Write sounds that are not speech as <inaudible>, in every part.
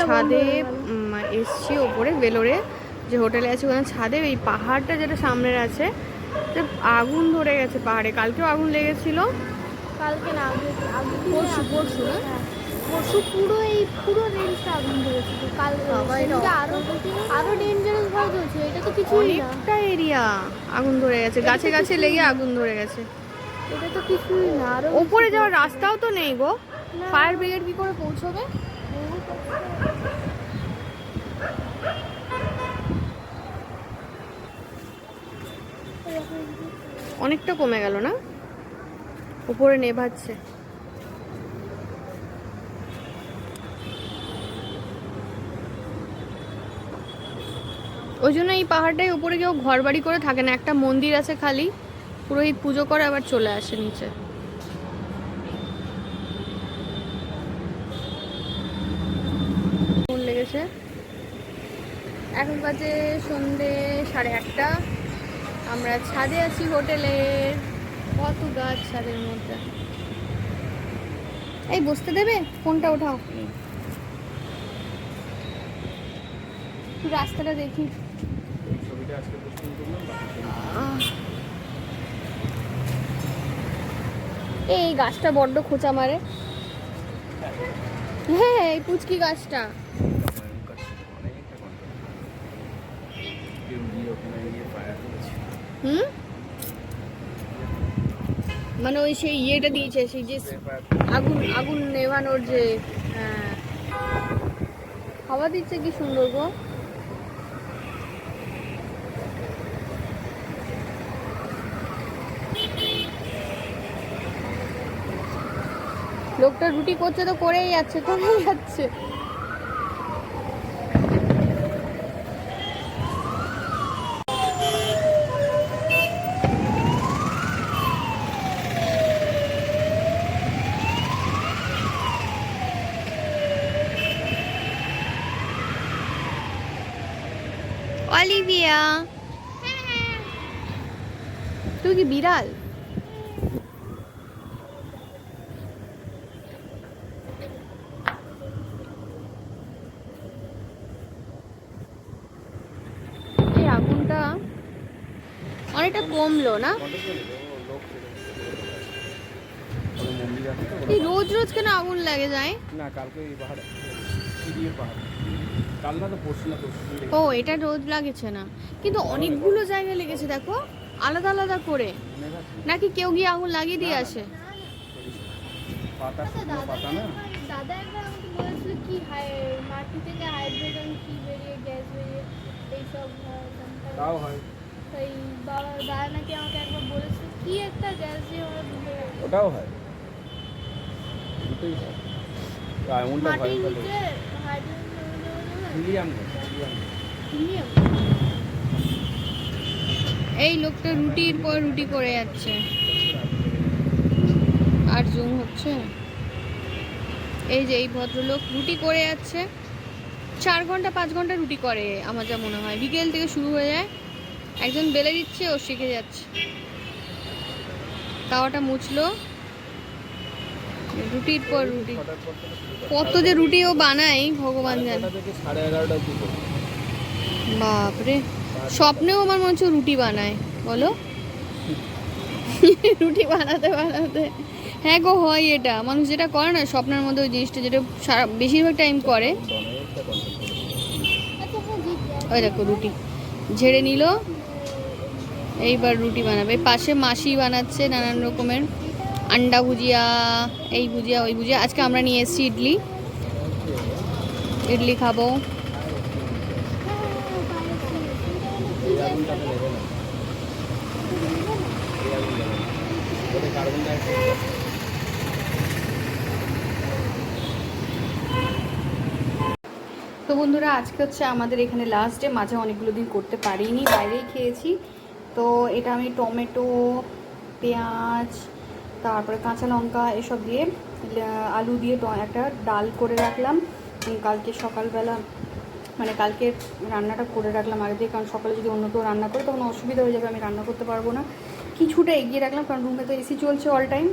ছাদে এসছি ওপরে বেলোরে যে হোটেলে আছে ওখানে ছাদে এই পাহাড়টা যেটা সামনের আছে আগুন ধরে গেছে পাহাড়ে। কালকেও আগুন লেগেছিল। কালকে না পরশু, পরশু না? হ্যাঁ। পরশু পুরো এই পুরো রেঞ্জটা আগুন ধরেছিল। কাল আরও আরও ডেঞ্জারাস ভাবে এটা তো কিছুই না। অনেকটা এরিয়া আগুন ধরে গেছে। গাছে গাছে লেগে আগুন ধরে গেছে। এটা তো কিছুই না আরও ওপরে যাওয়ার রাস্তাও তো নেই গো। ফায়ার ব্রিগেড কি করে পৌঁছবে? অনেকটা কমে গেল না? উপরে নেভাচ্ছে। ওই জন্য এই পাহাড়টায় উপরে কেউ ঘর বাড়ি করে থাকে না একটা মন্দির আছে খালি। পুরোহিত পুজো করে আবার চলে আসে নিচে। লেগেছে। এখন বাজে সন্ধে সাড়ে আটটা। আমরা ছাদে আছি হোটেলের কত গাছ ছাদের মধ্যে। এই বসতে দেবে? ফোনটা ওঠাও। রাস্তাটা দেখি। এই গাছটা বড্ড খোঁচা মারে। হ্যাঁ এই পুচকি গাছটা। হুম? মানে ওই সেই ইয়েটা দিয়েছে, সেই যে আগুন আগুন নেভানোর যে হ্যাঁ। হাওয়া দিচ্ছে কি সুন্দর গো। লোকটা রুটি করছে তো করেই যাচ্ছে করেই যাচ্ছে। অলিভিয়া। তুই কি বিড়াল এই আগুনটা অনেকটা কমলো না? এই রোজ রোজ কেন আগুন লাগে যায়? না কালকে এই পাহাড়ে পাহাড়। কাল না তো পরশু না ও এটা রোজ লাগেছে না। কিন্তু অনেকগুলো জায়গায় লেগেছে দেখো। আলাদা আলাদা করে। নাকি কেউ গিয়ে আগুন লাগিয়ে দিয়ে আসে? পাতা পাতা না? দাদা একবার আমাকে বলেছিল কি মাটি থেকে হাইড্রোজেন কি বেরিয়ে গ্যাস বেরিয়ে এইসব তাও হয়। এই বাবা দাদা নাকি আমাকে একবার বলেছিল কি একটা গ্যাস দিয়ে আমরা ডুবে গেছি। ওটাও হয়। দুটোই হয়। এমনটা হিলিয়াম হিলিয়াম? এই লোকটা রুটির পর রুটি করে যাচ্ছে। আর জুম হচ্ছে? এই যে এই ভদ্রলোক রুটি করে যাচ্ছে। চার ঘণ্টা পাঁচ ঘণ্টা রুটি করে আমার যা মনে হয়। বিকেল থেকে শুরু হয়ে যায়। একজন বেলে দিচ্ছে, ও শিখে যাচ্ছে। তাওয়াটা মুছলো। রুটির পর রুটি। কত যে রুটি ও বানায়, ভগবান জানে। বাপরে। স্বপ্নেও আমার মনে হচ্ছে রুটি বানায়। বলো। <laughs> রুটি বানাতে বানাতে। হ্যাঁ গো, হয় এটা। মানুষ যেটা করে না, স্বপ্নের মধ্যে ওই জিনিসটা যেটা সারা, বেশিরভাগ টাইম করে। ওই দেখো রুটি। ঝেড়ে নিল। এইবার রুটি বানাবে। পাশে মাসি বানাচ্ছে নানান রকমের। আন্ডা ভুজিয়া, এই ভুজিয়া, ওই ভুজিয়া। আজকে আমরা নিয়ে এসেছি ইডলি। ইডলি খাব। তো বন্ধুরা, আজকে হচ্ছে আমাদের এখানে লাস্ট ডে মাঝে অনেকগুলো দিন করতে পারিনি, বাইরেই খেয়েছি। তো এটা আমি টমেটো, পেঁয়াজ, তারপরে কাঁচা লঙ্কা এসব দিয়ে আলু দিয়ে একটা ডাল করে রাখলাম। কালকে সকালবেলা মানে কালকে রান্নাটা করে রাখলাম আগে দিয়ে কারণ সকালে যদি অন্য কেউ রান্না করে, তখন অসুবিধা হয়ে যাবে, আমি রান্না করতে পারব না। কিছুটা এগিয়ে রাখলাম, কারণ রুমে তো এসি চলছে অল টাইম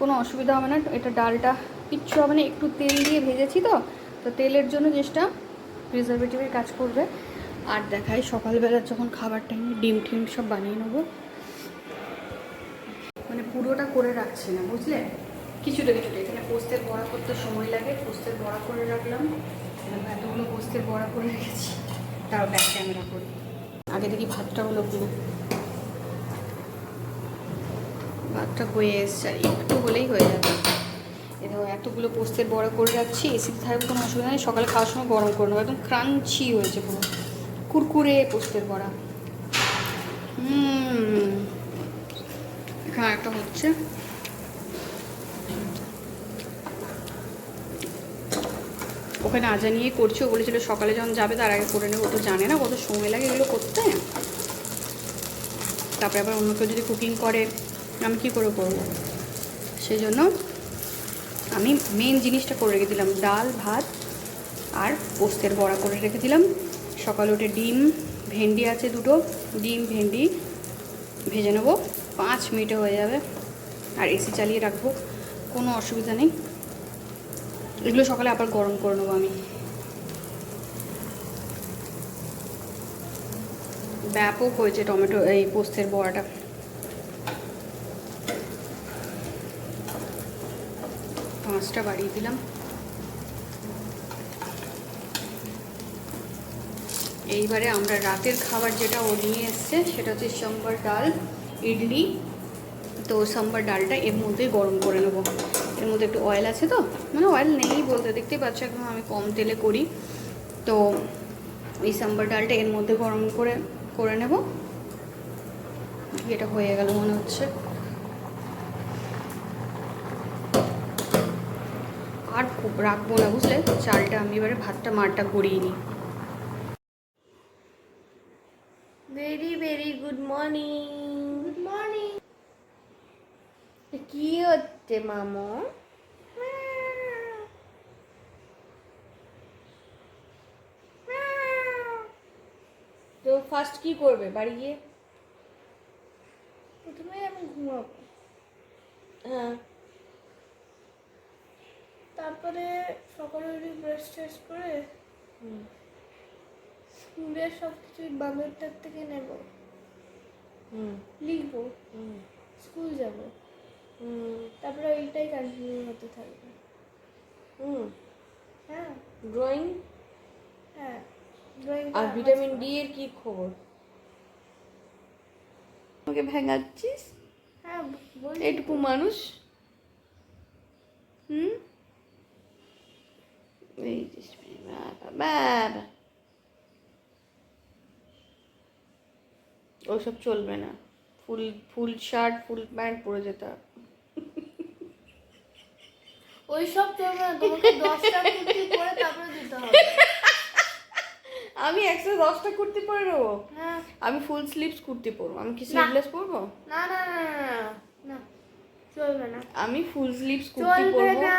কোনো অসুবিধা হবে না, এটা ডালটা কিচ্ছু হবে না, একটু তেল দিয়ে ভেজেছি তো তো তেলের জন্য জিনিসটা প্রিজারভেটিভের কাজ করবে। আর দেখাই সকালবেলা যখন খাবার টাইমে ডিম টিম সব বানিয়ে নেব। মানে পুরোটা করে রাখছি না, বুঝলে? কিছুটা কিছুটা, এখানে পোস্তের বড়া করতে সময় লাগে, পোস্তের বড়া করে রাখলাম। এতগুলো পোস্তের বড়া করে রেখেছি। তারও ব্যাক ক্যামেরা করি। আগে দেখি ভাতটা হলো পুরো ভাতটা হয়ে এসছে, আর একটু হলেই হয়ে যাবে। এ এতগুলো পোস্তের বড়া করে রাখছি এসিতে থাকবে কোনো অসুবিধা নেই। সকালে খাওয়ার সময় গরম করে নেব, একদম ক্রাঞ্চি হয়েছে পুরো। কুরকুরে, পোস্তের বড়া। হুম। এখানে একটা হচ্ছে। ওখানে আজা নিয়ে করছে, ও বলেছিল সকালে যখন যাবে তার আগে করে নেব তো জানে না কত সময় লাগে এগুলো করতে। তারপরে আবার অন্য কেউ যদি কুকিং করে, আমি কী করে করব? সেই জন্য আমি মেন জিনিসটা করে রেখে দিলাম, ডাল, ভাত আর পোস্তের বড়া করে রেখে দিলাম। সকালে উঠে ডিম, ভেন্ডি আছে দুটো, ডিম, ভেন্ডি ভেজে নেব। পাঁচ মিনিটে হয়ে যাবে। আর এসি চালিয়ে রাখব। কোনো অসুবিধা নেই। এগুলো সকালে আবার গরম করে নেব আমি। ব্যাপক হয়েছে টমেটো, এই পোস্তের বড়াটা। পাঁচটা বাড়িয়ে দিলাম। এইবারে আমরা রাতের খাবার যেটা ও নিয়ে এসছে, সেটা হচ্ছে সম্বার ডাল, ইডলি। তো সম্বার ডালটা এর মধ্যেই গরম করে নেব। এর মধ্যে একটু অয়েল আছে তো? মানে অয়েল নেই বলতে দেখতেই পাচ্ছ একদম আমি কম তেলে করি। তো এই সাম্বার ডালটা এর মধ্যে গরম করে করে নেব। এটা হয়ে গেল মনে হচ্ছে। আর খুব রাখব না, বুঝলে? চালটা আমি এবারে ভাতটা, মারটা করিয়ে নিই। মর্নিং গুড মর্নিং কি হচ্ছে মামা? তো ফার্স্ট কি করবে বাড়ি গিয়ে? প্রথমে আমি ঘুমাবো। হ্যাঁ। তারপরে সকালে উঠে ব্রাশ ট্রাশ করে স্কুলের সব কিছুই বাংলাটার থেকে নেব। লিখব স্কুল যাব তারপরে এইটাই কন্টিনিউ হতে থাকবে হ্যাঁ ড্রয়িং হ্যাঁ ড্রয়িং আর ভিটামিন ডি এর কি খবর আমাকে ভেঙাচ্ছিস হ্যাঁ এইটুকু মানুষ হুম এই যে বাবা ওসব চলবে না ফুল ফুল শার্ট ফুল প্যান্ট পরে যেতে হবে ওই সব চলবে না তোমাকে দশটা কুর্তি করে তারপরে দিতে হবে আমি একসাথে দশটা কুর্তি পরে নেব হ্যাঁ আমি ফুল স্লিভস কুর্তি পরবো আমি কি স্লিভলেস পরবো না না না না চলবে না আমি ফুল স্লিভস কুর্তি চলবে পরবো না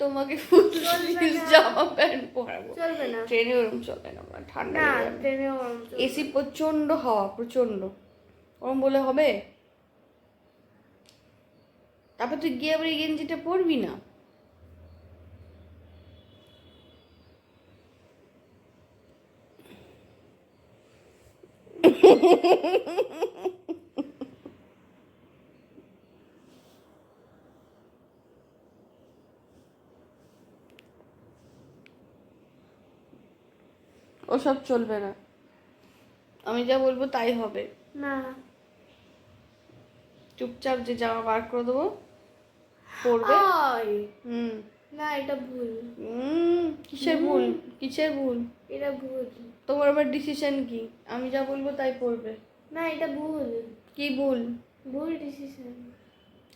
তোমাকে ফুল স্লিভস জামা প্যান্ট পরাবো। চলবে না। ট্রেনে ওরকম চলে না ঠান্ডা না ট্রেনে ওরম এসি প্রচণ্ড হাওয়া প্রচণ্ড ওরম বলে হবে? তারপর তুই গিয়ে আবার এই গেঞ্জিটা পরবি না? <laughs> ওসব চলবে না। আমি যা বলব তাই হবে। না। চুপচাপ যে জামা বার করে দেবো পরবে। আয়। হুম। না এটা ভুল। হুম কিসের ভুল? কিসের ভুল? এটা ভুল। তোমার আবার ডিসিশন কি? আমি যা বলব তাই পড়বে না এটা ভুল। কি ভুল? ভুল ডিসিশন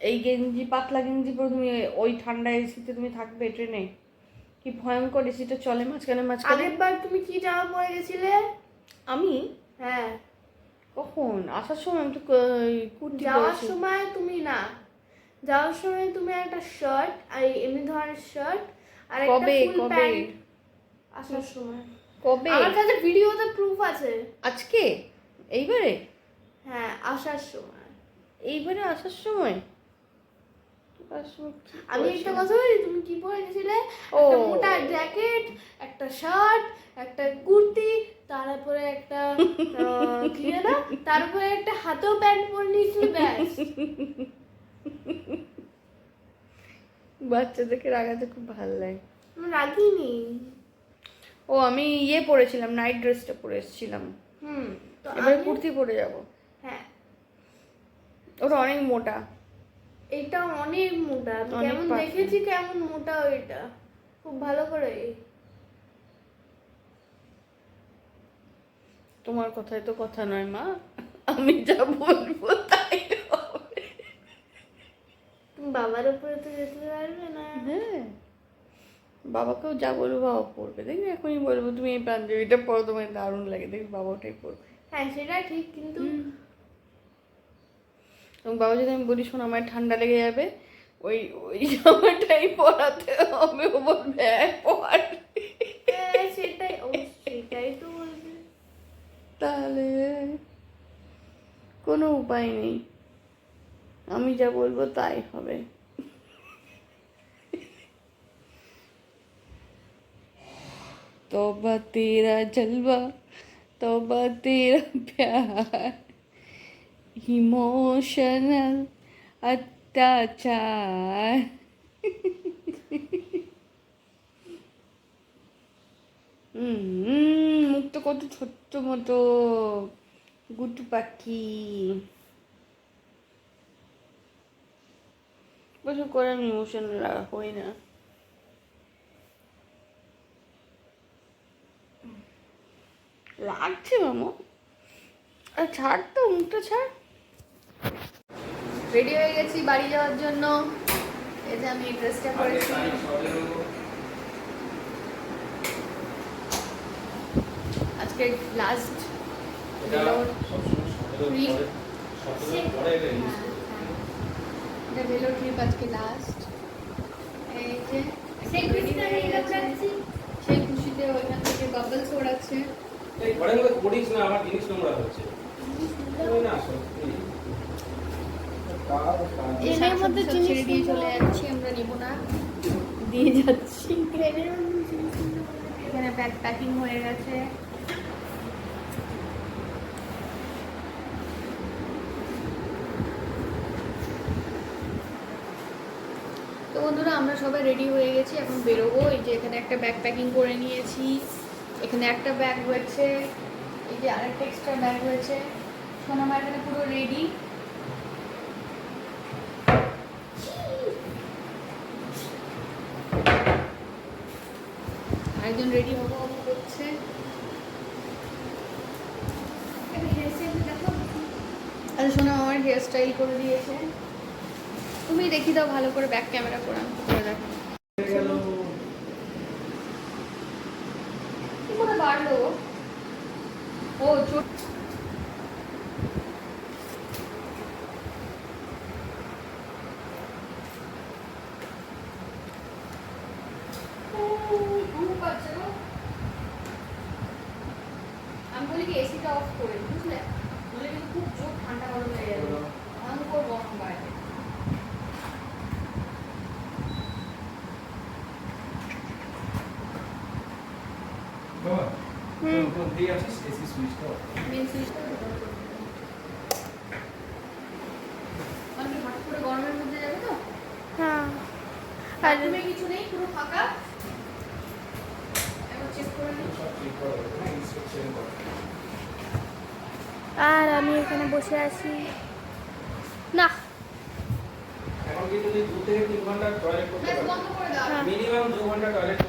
এই গেঞ্জি পাতলা গেঞ্জি পরে তুমি ওই ঠান্ডা এসিতে তুমি থাকবে ট্রেনে কি ভয়ঙ্কর এসিটা চলে মাঝখানে মাঝখানে। আগের তুমি কি জামা পরে গেছিলে? আমি? হ্যাঁ। কখন? আসার সময় আমি তো কুর্তি যাওয়ার সময় তুমি না। যাওয়ার সময় তুমি একটা শার্ট আর এমনি ধরনের শার্ট আর একটা ফুল কবে? প্যান্ট আসার সময়। কবে? আমার কাছে ভিডিওতে প্রুফ আছে। আজকে? এইবারে? হ্যাঁ আসার সময়। এইবারে আসার সময়? আমি একটা কথা বলি তুমি কি পরে গেছিলে? একটা মোটা জ্যাকেট একটা শার্ট একটা কুর্তি তারপরে একটা কি যেন তারপরে একটা হাতেও প্যান্ট পরে নিয়েছিলে ব্যাস। বাচ্চাদেরকে রাগাতে খুব ভালো লাগে। রাখিনি ও আমি ইয়ে পরেছিলাম নাইট ড্রেসটা পরে এসেছিলাম। হুম এবার কুর্তি পরে যাব। হ্যাঁ। ওটা অনেক মোটা। এটা অনেক মোটা। কেমন দেখেছি কেমন মোটা ওইটা। খুব ভালো করে। তোমার কথায় তো কথা নয় মা। আমি যা বলব তাই হবে। তুমি বাবার উপরে তো যেতে পারবে না। হ্যাঁ। বাবাকেও যা বলব বাবা পড়বে। দেখবি এখনই বলব তুমি এই পাঞ্জাবিটা পরো তোমার দারুণ লাগে। দেখবি বাবা ওটাই পড়বে। হ্যাঁ সেটা ঠিক কিন্তু এবং বাবা যদি আমি বলি শোনো আমার ঠান্ডা লেগে যাবে ওই ওই জামাটাই পরাতে হবে ও বলবে হ্যাঁ পর হ্যাঁ, সেটাই ও সেটাই তো বলবে তাহলে কোনো উপায় নেই আমি যা বলবো তাই হবে तौबा तेरा जलवा तौबा तेरा प्यार ইমোশনাল অত্যাচার মুখটা কত ছোট্ট মতো গুটু পাখি। বসে করে আমি ইমোশনাল হই না। লাগছে মামো। আর ছাড় তো, মুখটা ছাড়। রেডি হয়ে গেছি বাড়ি যাওয়ার জন্য। এই যে আমি এই ড্রেসটা পরেছি। আজকে লাস্ট এটা ভেলো ট্রিপ আজকে লাস্ট এই যে সেই খুশিতে ওইখান থেকে বাবলস ওড়াচ্ছে মধ্যে না আমার জিনিস নোংরা হচ্ছে। না আসো মধ্যে জিনিস দিয়ে চলে যাচ্ছি আমরা নিব না। দিয়ে যাচ্ছি। এখানে ব্যাগ প্যাকিং হয়ে গেছে। তো বন্ধুরা আমরা সবাই রেডি হয়ে গেছি এখন বেরোবো। এই যে এখানে একটা ব্যাগ প্যাকিং করে নিয়েছি। এখানে একটা ব্যাগ রয়েছে। এই যে আরেকটা এক্সট্রা ব্যাগ রয়েছে। সোনামা এখানে পুরো রেডি আরেকজন রেডি হব হব করছে আচ্ছা শোনো আমার হেয়ার স্টাইল করে দিয়েছে। তুমি দেখি দাও ভালো করে ব্যাক ক্যামেরা করে আমি করে দেখো। গেল। কি করে বাড়লো? ও চোট ও, ঘুম পাচ্ছে গো। আমি বলি কি এসিটা অফ করে বুঝলে কিন্তু খুব জোর ঠান্ডা গরম হয়ে। যাবে বাইরে গরমের মধ্যে যাবে তো হ্যাঁ কিছু নেই পুরো ফাঁকা। আর আমি এখানে বসে আছি। না। এখন কি তুমি দু থেকে তিন ঘণ্টা টয়লেট করতে পারো করে দাও মিনিমাম দু ঘণ্টা টয়লেট